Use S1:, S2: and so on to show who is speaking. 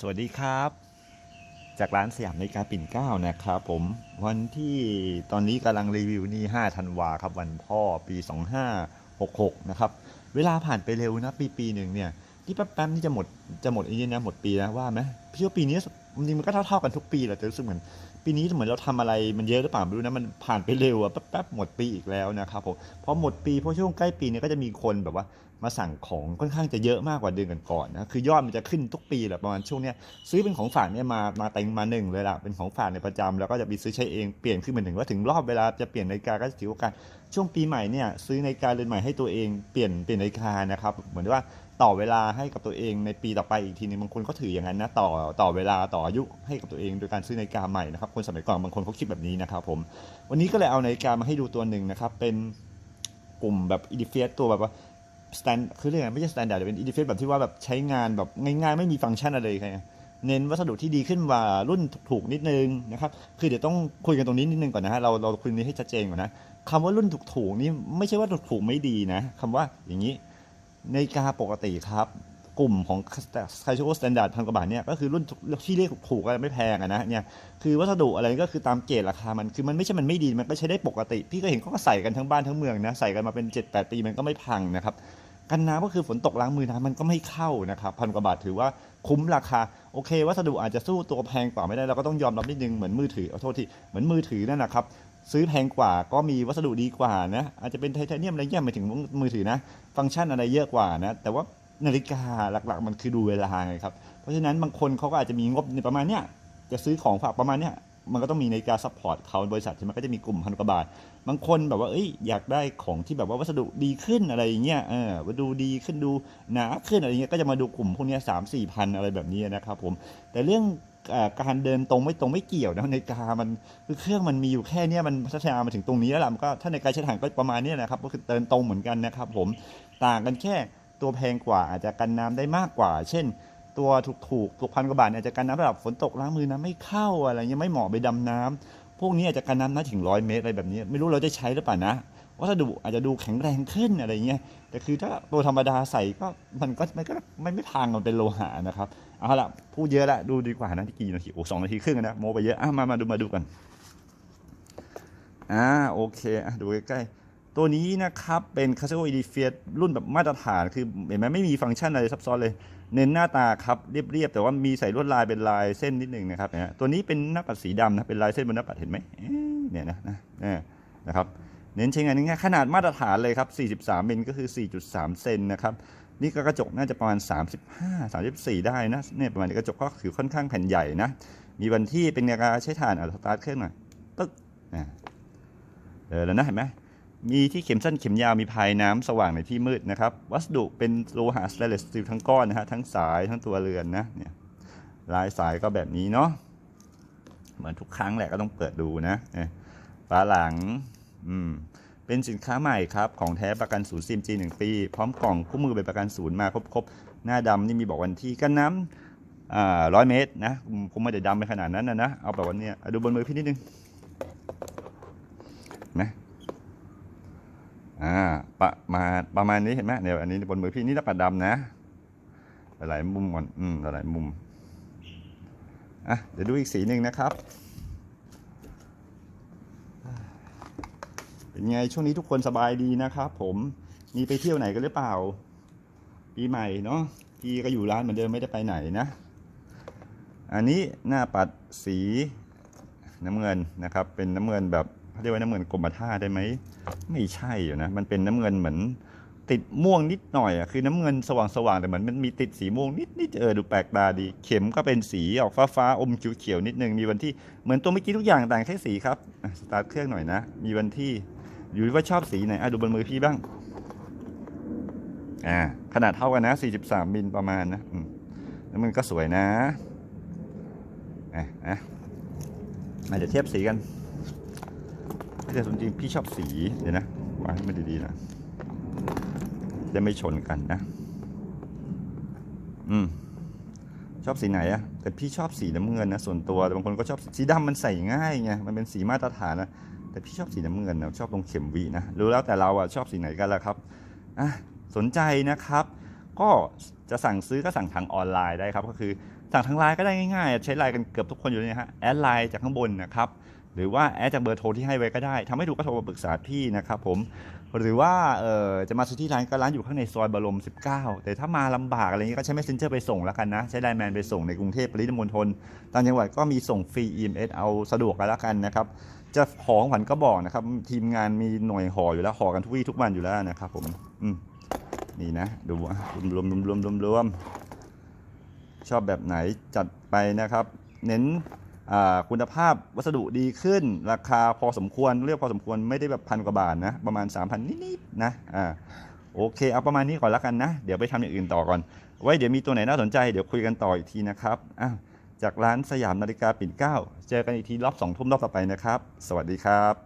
S1: สวัสดีครับ จากร้านสยามนาฬิกาปิ่นเก้านะครับผมวันที่ตอนนี้กำลังรีวิวนี่5ธันวาครับวันพ่อปี 2566 นะครับ เวลาผ่านไปเร็วนะ ปีปีหนึ่งเนี่ยที่แป๊บๆนี่จะหมดจะหมดอ้นี่นะหมดปีนะว่าไหมพี่ว่าปีนี้จริงมันก็เท่าๆกันทุกปีแหละแต่รู้สึกเหมือน ปีนี้เหมือนเราทำอะไรมันเยอะหรือเปล่าไม่รู้นะมันผ่านไปเร็วอะแป๊บๆหมดปีอีกแล้วนะครับผมพอหมดปีเพราะช่วงใกล้ปีเนี่ยก็จะมีคนแบบว่ามาสั่งของค่อนข้างจะเยอะมากกว่าเดือนก่อนๆนะคือยอดมันจะขึ้นทุกปีแหละประมาณช่วงเนี้ยซื้อเป็นของฝากเนี่ยมามาเต็งมาหนึ่งเลยล่ะเป็นของฝากในประจำแล้วก็จะไปซื้อใช้เองเปลี่ยนขึ้นมาถึงว่าถึงรอบเวลาจะเปลี่ยนนาฬิกาก็ถือโอกาสช่วงปีใหม่เนี่ยซื้อนาฬิกาเรือนใหม่ให้ตัวเองเปลี่ยนเปลี่ยนนาฬิกานะครับเหมือนว่า ต่อเวลาให้กับตัวเองในปีต่อไปอีกทีนึงบางคนก็ถืออย่างนั้นนะต่อต่อเวลาต่ออายุให้กับตัวเองโดยการซื้อนาฬิกาใหม่นะครับคนสมัยก่อนบางคนเขาคิดแบบนี้นะครับผมวันนี้ก็เลยเอานาฬิกามาให้ดูตัวหนึ่งนะครับเป็นกลุ่มแบบอีดิเฟียตัวแบบว่าสแตนคือเรียกไงไม่ใช่สแตนดาร์ดเป็นอีดิเฟียแบบที่ว่าแบบใช้งานแบบง่ายๆ ไม่มีฟังก์ชันอะไรเลยเน้นวัสดุที่ดีขึ้นกว่ารุ่นถูกนิดนึงนะครับคือเดี๋ยวต้องคุยกันตรงนี้นิดนึงก่อนนะฮะเราเราคุยนี้ให้ชัดเจนก่อนนะคำว่ารุ่นถูกๆนี่ไม่ใช่ว่าถูกๆไม่ดีนะคำว่าอย่างนี้ นาฬิกาปกติครับ กลุ่มของไคโชสแตนดาร์ดพันกว่าบาทเนี่ยก็คือรุ่นที่เรียกถูกๆไม่แพงอะนะเนี่ยคือวัสดุอะไรก็คือตามเกรดราคามันคือมันไม่ใช่มันไม่ดีมันก็ใช้ได้ปกติ พี่ก็เห็นเขาก็ใส่กันทั้งบ้านทั้งเมืองนะใส่กันมาเป็น 7-8 ปีมันก็ไม่พังนะครับกันน้ำก็คือฝนตกล้างมือน้ำมันก็ไม่เข้านะครับพันกว่าบาทถือว่าคุ้มราคาโอเค วัสดุอาจจะสู้ตัวแพงกว่าไม่ได้เราก็ต้องยอมรับนิดนึงเหมือนมือถือขอโทษทีเหมือนมือถือนั่นนะครับ ซื้อแพงกว่าก็มีวัสดุดีกว่านะอาจจะเป็นไทเทเนียมอะไรเงี้ยหมายถึงมือถือนะ ฟังก์ชันอะไรเยอะกว่านะ แต่ว่านาฬิกาหลักๆ มันคือดูเวลาไงครับ เพราะฉะนั้นบางคนเขาก็อาจจะมีงบในประมาณเนี้ยจะซื้อของฝากประมาณเนี้ยมันก็ต้องมีนาฬิกาซัพพอร์ตเขาบริษัทใช่ไหมก็จะมีกลุ่มพันกว่าบาท บางคนแบบว่าเอ้ยอยากได้ของที่แบบว่าวัสดุดีขึ้นอะไรอย่างเงี้ยเออมาดูดีขึ้นดูหนาขึ้นอะไรเงี้ยก็จะมาดูกลุ่มพวกเนี้สามสี่พันอะไรแบบนี้นะครับผมแต่เรื่อง การเดินตรงไม่ตรงไม่เกี่ยวนะในาฬิกามันคือเครื่องมันมีอยู่แค่นี้มันพัฒนามาถึงตรงนี้แล้วล่ะมันก็ถ้าในการใช้ถ่านก็ประมาณนี้นะครับ ก็คือเดินตรงเหมือนกันนะครับผมต่างกันแค่ตัวแพงกว่าอาจจะกันน้ำได้มากกว่า เช่น ตัวถูกๆตัวพันกว่าบาทอาจจะกันน้ำระดับฝนตกล้างมือน้ำไม่เข้าอะไรเงี้ยไม่เหมาะไปดำน้ำพวกนี้อาจจะกันน้ำได้ถึงร้อยเมตรอะไรแบบนี้ ไม่รู้เราจะใช้หรือเปล่านะ วัสดุอาจจะดูแข็งแรงขึ้นอะไรเงี้ยแต่คือถ้าตัวธรรมดาใส่ก็มันก็มันก็ไม่ไม่พังมันเป็นโลหะนะครับเอาละพูดเยอะละดูดีกว่านะที่กี่นาทีโอ้สองนาทีครึ่งนะโมไปเยอะอะมามาดูมาดูกันอ่าโอเคอะดูใกล้ๆตัวนี้นะครับเป็นคา s โ o อีดีเฟียรุ่นแบบมาตรฐานคือเห็นไหมไม่มีฟังก์ชันอะไรซับซ้อนเลย เน้นหน้าตาครับเรียบๆแต่ว่ามีใส่ลวดลายเป็นลายเส้นนิดหนึ่งนะครับเนี่ยตัวนี้เป็นหน้าปัดสีดำนะเป็นลายเส้นบนหน้าปัดเห็นไหมเนี่ยนะนะนะนะครับ เน้นใช้งานง่ายขนาดมาตรฐานเลยครับ 43มิลก็คือ 4.3 เซนนะครับ นี่ก็กระจกน่าจะประมาณ 35 34 ได้นะ เนี่ยประมาณนี้กระจกก็คือค่อนข้างแผ่นใหญ่นะ มีวันที่เป็นการใช้ถ่านอะสตาร์ทเครื่องหน่อย ปึ๊กอ่าเออแล้วนะเห็นไหมมีที่เข็มสั้นเข็มยาวมีภายน้ำสว่างในที่มืดนะครับ วัสดุเป็นโลหะสเตนเลสสตีลทั้งก้อนนะฮะทั้งสายทั้งตัวเรือนนะเนี่ยลายสายก็แบบนี้เนาะเหมือนทุกครั้งแหละก็ต้องเปิดดูนะฝาหลัง อืมเป็นสินค้าใหม่ครับของแท้ประกันศูนย์ CMG 1ปี พร้อมกล่องคู่มือใบประกันศูนย์มาครบๆ หน้าดำนี่มีบอกวันที่กันน้ำร้อยเมตรนะคงไม่ได้ดำไปขนาดนั้นนะนะเอาแบบวันนี้ดูบนมือพี่นิดนึงนะอ่าประมาณประมาณนี้เห็นไหมเดี๋ยวอันนี้บนมือพี่นี่ตะปัดดำนะ หลายมุมก่อนอืมหลายมุมอะเดี๋ยวดูอีกสีหนึ่งนะครับ เป็นไงช่วงนี้ทุกคนสบายดีนะครับผมมีไปเที่ยวไหนกันหรือเปล่า ปีใหม่เนาะพี่ก็อยู่ร้านเหมือนเดิมไม่ได้ไปไหนนะ อันนี้หน้าปัดสีน้ำเงินนะครับ เป็นน้ำเงินแบบเขาเรียกว่าน้ำเงินกรมท่าได้ไหมไม่ใช่อยู่นะมันเป็นน้ำเงินเหมือนติดม่วงนิดหน่อยอะคือน้ำเงินสว่างๆแต่เหมือนมันมีติดสีม่วงนิดนิดเออดูแปลกตาดี เข็มก็เป็นสีออกฟ้าฟ้าๆอมเขียวๆนิดนึงมีวันที่เหมือนตัวเมื่อกี้ทุกอย่างต่างแค่สีครับสตาร์ทเครื่องหน่อยนะ มีวันที่ อยู่ที่ว่าชอบสีไหนอะดูบนมือพี่บ้าง อ่า ขนาดเท่ากันนะ 43มิลประมาณนะอืมแล้วมันก็สวยนะอะอะมาเดี๋ยวเทียบสีกันแต่จริงๆพี่ชอบสีเดี๋ยวนะวางให้มันดีๆนะจะไม่ชนกันนะ อืม ชอบสีไหนอะแต่พี่ชอบสีน้ำเงินนะส่วนตัวแต่บางคนก็ชอบสีดำมันใส่ง่ายไงมันเป็นสีมาตรฐานนะ แต่พี่ชอบสีน้ำเงินนะชอบตรงเข็มวีนะรู้แล้วแต่เราอะชอบสีไหนกันละครับอะสนใจนะครับ ก็จะสั่งซื้อก็สั่งทางออนไลน์ได้ครับ ก็คือสั่งทางไลน์ก็ได้ง่ายๆ ใช้ไลน์กันเกือบทุกคนอยู่เลยฮะแอดไลน์จากข้างบนนะครับหรือว่าแอดจากเบอร์โทรที่ให้ไว้ก็ได้ทำให้ถูกก็โทรมาปรึกษาพี่นะครับผม หรือว่าเออจะมาซื้อที่ร้านก็ร้านอยู่ข้างในซอยบรม 19 แต่ถ้ามาลำบากอะไรเงี้ยก็ใช้ messenger ไปส่งแล้วกันนะ ใช้ไลน์แมนไปส่งในกรุงเทพปริมณฑลต่างจังหวัดก็มีส่งฟรี EMS เอาสะดวกกันแล้วกันนะครับ จะหอของขวัญก็บอกนะครับ ทีมงานมีหน่วยห่ออยู่แล้วห่อกันทุกวี่ทุกวันอยู่แล้วนะครับ ผม อืมนี่นะดูอะรวมๆรวมรวมชอบแบบไหนจัดไปนะครับ เน้นคุณภาพวัสดุดีขึ้น ราคาพอสมควรเรียกพอสมควรไม่ได้แบบพันกว่าบาทนะ ประมาณ 3,000 นิดๆนะอ่าโอเค เอาประมาณนี้ก่อนล้วกันนะ เดี๋ยวไปทำอย่างอื่นต่อก่อน ไว้เดี๋ยวมีตัวไหนน่าสนใจเดี๋ยวคุยกันต่ออีกทีนะครับอ้าว จากร้านสยามนาฬิกาปิ่นเก้า เจอกันอีกทีรอบสองทุ่มรอบต่อไปนะครับ สวัสดีครับ